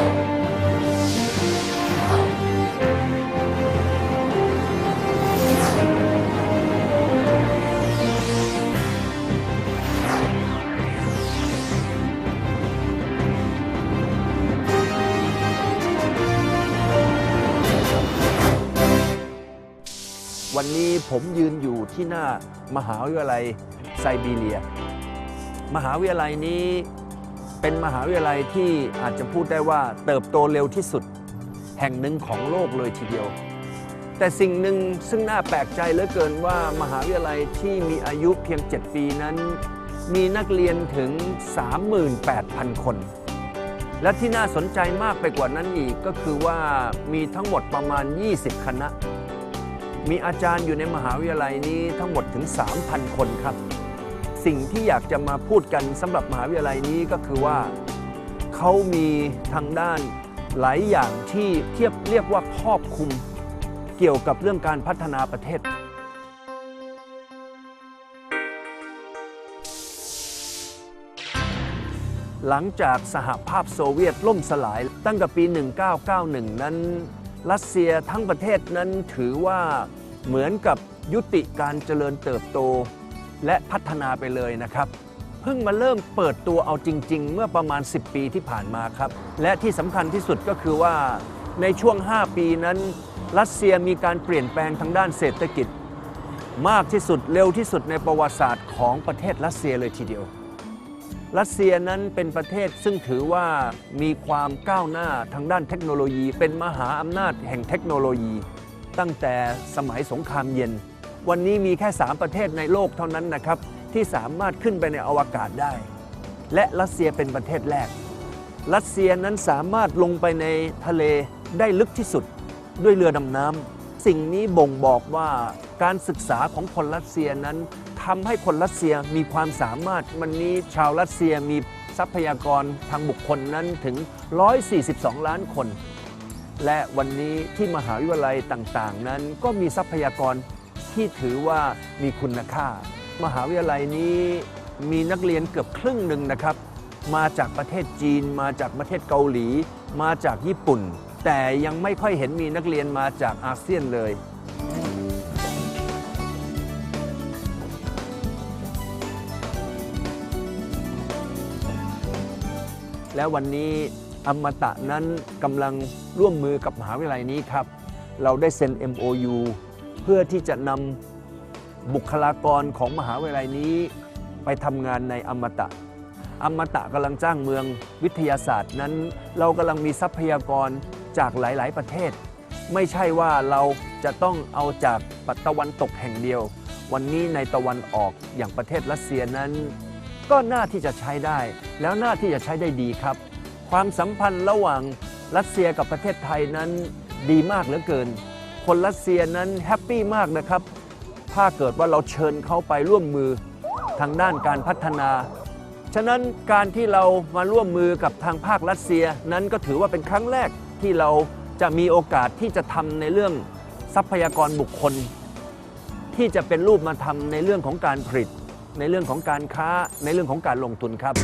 วันนี้ผมยืนอยู่ที่หน้ามหาวิทยาลัยไซบีเรีย มหาวิทยาลัยนี้ เป็นมหาวิทยาลัยที่อาจจะพูดได้ว่าเติบโตเร็วที่สุด แห่งหนึ่งของโลกเลยทีเดียว แต่สิ่งหนึ่งซึ่งน่าแปลกใจเหลือเกินว่ามหาวิทยาลัยที่มีอายุเพียง 7 ปีนั้น มีนักเรียนถึง 38,000 คน และที่น่าสนใจมากไปกว่านั้นอีกก็คือว่ามีทั้งหมดประมาณ 20 คณะ มีอาจารย์อยู่ในมหาวิทยาลัยนี้ทั้งหมดถึง 3,000 คนครับ สิ่งที่อยากจะมาพูดกันสำหรับมหาวิทยาลัยนี้ก็คือว่าเขามีทางด้านหลายอย่างที่เทียบเรียกว่าครอบคลุม เกี่ยวกับเรื่องการพัฒนาประเทศ หลังจากสหภาพโซเวียตล่มสลายตั้งแต่ปี 1991 นั้น รัสเซียทั้งประเทศนั้นถือว่าเหมือนกับยุติการเจริญเติบโต และพัฒนาไปเลยนะครับ เพิ่งมาเริ่มเปิดตัวเอาจริง ๆ เมื่อประมาณ 10 ปีที่ผ่านมาครับ และที่สำคัญที่สุดก็คือว่าในช่วง 5 ปีนั้น รัสเซียมีการเปลี่ยนแปลงทางด้านเศรษฐกิจ มากที่สุดเร็วที่สุดในประวัติศาสตร์ของประเทศรัสเซียเลยทีเดียว รัสเซียนั้นเป็นประเทศซึ่งถือว่ามีความก้าวหน้าทางด้านเทคโนโลยี เป็นมหาอำนาจแห่งเทคโนโลยี ตั้งแต่สมัยสงครามเย็น วันนี้มีแค่ 3 ประเทศในโลกเท่านั้นนะครับ ที่สามารถขึ้นไปในอวกาศได้ และรัสเซียเป็นประเทศแรก รัสเซียนั้นสามารถลงไปในทะเลได้ลึกที่สุดด้วยเรือดำน้ำสิ่งนี้บ่งบอกว่าการศึกษาของคนรัสเซียนั้นทำให้คนรัสเซียมีความสามารถวันนี้ชาวรัสเซียมีทรัพยากรทางบุคคลนั้นถึง 142 ล้านคน และวันนี้ที่มหาวิทยาลัยต่างๆ นั้นก็มีทรัพยากร ที่ถือว่ามีคุณค่า มหาวิทยาลัยนี้มีนักเรียนเกือบครึ่งหนึ่งนะครับ มาจากประเทศจีน มาจากประเทศเกาหลี มาจากญี่ปุ่น แต่ยังไม่ค่อยเห็นมีนักเรียนมาจากอาเซียนเลยและวันนี้อมตะนั้นกำลังร่วมมือกับมหาวิทยาลัยนี้ครับ เราได้เซ็น MOU เพื่อที่จะนำบุคลากรของมหาวิทยาลัยนี้ไปทำงานในอมตะ อมตะกำลังจ้างเมืองวิทยาศาสตร์นั้น เรากำลังมีทรัพยากรจากหลาย ๆ ประเทศ ไม่ใช่ว่าเราจะต้องเอาจากปัตตะวันตกแห่งเดียว วันนี้ในตะวันออกอย่างประเทศรัสเซียนั้น ก็น่าที่จะใช้ได้ แล้วน่าที่จะใช้ได้ดีครับ ความสัมพันธ์ระหว่างรัสเซียกับประเทศไทยนั้นดีมากเหลือเกิน คนรัสเซียนั้นแฮปปี้มากนะครับ ถ้าเกิดว่าเราเชิญเขาไปร่วมมือทางด้านการพัฒนา ฉะนั้นการที่เรามาร่วมมือกับทางภาครัสเซียนั้นก็ถือว่าเป็นครั้งแรกที่เราจะมีโอกาสที่จะทำในเรื่องทรัพยากรบุคคล ที่จะเป็นรูปมาทำในเรื่องของการผลิต ในเรื่องของการค้าในเรื่องของการลงทุนครับ